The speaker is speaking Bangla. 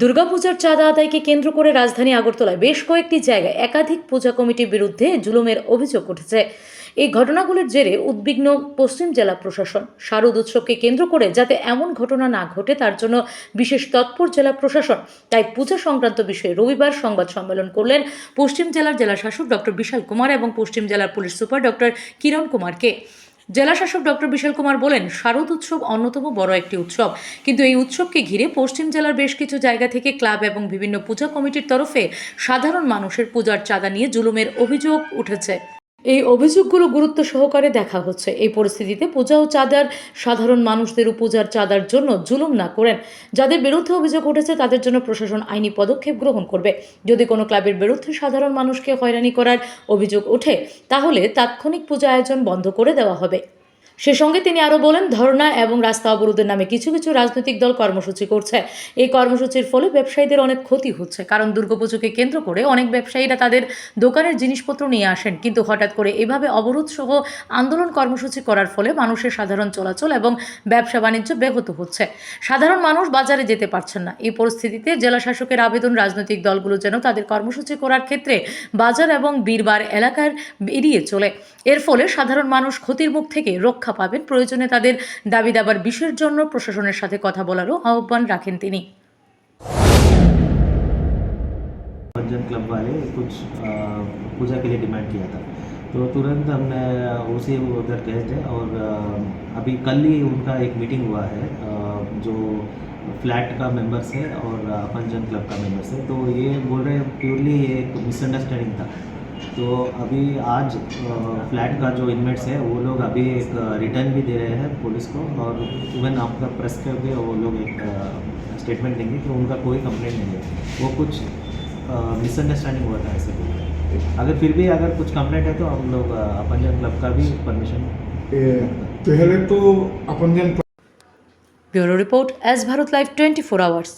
দুর্গাপূজার চাঁদা আদায়কে কেন্দ্র করে রাজধানী আগরতলায় বেশ কয়েকটি জায়গায় একাধিক পূজা কমিটির বিরুদ্ধে জুলুমের অভিযোগ উঠেছে। এই ঘটনাগুলির জেরে উদ্বিগ্ন পশ্চিম জেলা প্রশাসন। শারদ উৎসবকে কেন্দ্র করে যাতে এমন ঘটনা না ঘটে, তার জন্য বিশেষ তৎপর জেলা প্রশাসন। তাই পূজা সংক্রান্ত বিষয়ে রবিবার সংবাদ সম্মেলন করলেন পশ্চিম জেলার জেলা শাসক ডক্টর বিশাল কুমার এবং পশ্চিম জেলার পুলিশ সুপার ডক্টর কিরণ কুমারকে। জেলা শাসক ডক্টর বিশাল কুমার বলেন, শারদ উৎসব অন্যতম বড় একটি উৎসব। কিন্তু এই উৎসবকে ঘিরে পশ্চিম জেলার বেশ কিছু জায়গা থেকে ক্লাব এবং বিভিন্ন পূজা কমিটির তরফে সাধারণ মানুষের পূজার চাঁদা নিয়ে জুলুমের অভিযোগ উঠেছে। এই অভিযোগগুলো গুরুত্ব সহকারে দেখা হচ্ছে। এই পরিস্থিতিতে পূজা ও চাঁদার সাধারণ মানুষদের পূজার চাঁদার জন্য জুলুম না করেন। যাদের বিরুদ্ধে অভিযোগ উঠেছে, তাদের জন্য প্রশাসন আইনি পদক্ষেপ গ্রহণ করবে। যদি কোনো ক্লাবের বিরুদ্ধে সাধারণ মানুষকে হয়রানি করার অভিযোগ ওঠে, তাহলে তাৎক্ষণিক পূজা আয়োজন বন্ধ করে দেওয়া হবে। সে সঙ্গে তিনি আরও বলেন, ধর্ণা এবং রাস্তা অবরোধের নামে কিছু কিছু রাজনৈতিক দল কর্মসূচি করছে। এই কর্মসূচির ফলে ব্যবসায়ীদের অনেক ক্ষতি হচ্ছে, কারণ দুর্গাপুজোকে কেন্দ্র করে অনেক ব্যবসায়ীরা তাদের দোকানের জিনিসপত্র নিয়ে আসেন। কিন্তু হঠাৎ করে এভাবে অবরোধ সহ আন্দোলন কর্মসূচি করার ফলে মানুষের সাধারণ চলাচল এবং ব্যবসা বাণিজ্য ব্যাহত হচ্ছে। সাধারণ মানুষ বাজারে যেতে পারছেন না। এই পরিস্থিতিতে জেলা শাসকের আবেদন রাজনৈতিক দলগুলো যেন তাদের কর্মসূচি করার ক্ষেত্রে বাজার এবং বীরবার এলাকার এড়িয়ে চলে। এর ফলে সাধারণ মানুষ ক্ষতির মুখ থেকে রক্ষা পাবেন প্রয়োজনে তাদের দাবি দাবার বিষয়ের জন্য প্রশাসনের সাথে কথা বলারও আহ্বান রাখেন তিনি पंजन क्लब वाले कुछ अ, पूजा के लिए डिमांड किया था तो तुरंत हमने उसे उधर भेज दिया और अ, अभी कल ही उनका एक मीटिंग हुआ है अ, जो फ्लैट का मेंबर्स है और अ, पंजन क्लब का मेंबर्स है तो ये बोल रहे हैं प्योरली ये एक मिसअंडरस्टैंडिंग था तो अभी आज फ्लैट का जो इनमेट्स है वो लोग अभी एक रिटर्न भी दे रहे हैं पुलिस को और इवन आपका प्रेस कर भी वो लोग एक स्टेटमेंट देंगे कि उनका कोई कंप्लेंट नहीं है। वो कुछ मिसअंडरस्टैंडिंग हुआ था ऐसे कुछ अगर फिर भी अगर कुछ कंप्लेंट है तो हम लोग अपन जन क्लब का भी परमिशन तो पहले तो अपन जन bureau report S Bharat live twenty four hours.